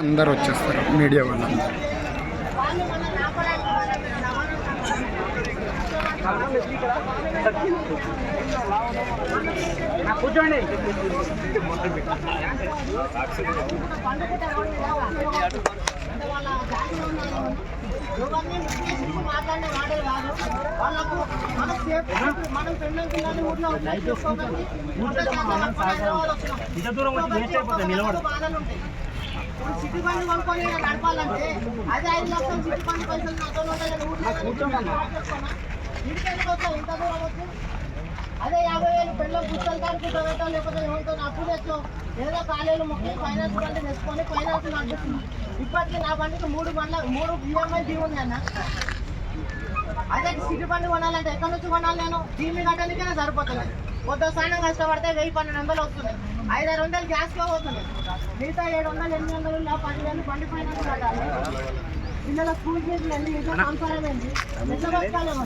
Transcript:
అందరు వచ్చేస్తారు మీడియా వాళ్ళందరూ. కూర్చోండి మాట్లాడే వాడే కాదు వాళ్ళకు మన సేఫ్ మనం పెళ్ళం పిల్లలు ఊర్లో వచ్చి ఇంత దూరం వచ్చి వేస్ట్ అయిపోతుంది నిలబడు. సిటీ బండి కొనుక్కొని నడపాలంటే అదే ఐదు లక్షలు సిటీ బండి పైసలు నాతో ఉంటాయి కదా, ఊర్లో చెప్తానా? ఇంటికి ఎందుకు వస్తావు? ఇంత దూరం వచ్చి? అదే యాభై వేలు పెళ్ళం పుస్తకాలు కానీ కుట్ట పెట్టాలి లేకపోతే ఎవరితో అప్పు తెచ్చు ఏదో కాలేజీలు ముఖ్యం ఫైనాన్స్ బండి తెచ్చుకొని ఫైనాన్స్ నడుపుతుంది ఇప్పటికీ నా బండికి మూడు బండ్ల మూడు ఈఎంఐ డ్యూ ఉంది అన్న అదే సిటీ బండి కొనాలంటే ఎక్కడి నుంచి కొనాలి నేను దీన్ని కట్టడానికైనా సరిపోతుంది కొత్త స్నానం కష్టపడితే వెయ్యి పన్నెండు వందలు వస్తున్నాయి ఐదారు వందలు గ్యాస్కే పోతున్నాయి మిగతా ఏడు వందలు ఎనిమిది వందలు ఇలా పదివేలు బండి ఫైనాన్స్ కట్టాలి. పిల్లల స్కూల్ ఫీజులు అన్ని ఇంట్లో సంసారం ఏంటి ఎట్లా బతకాలి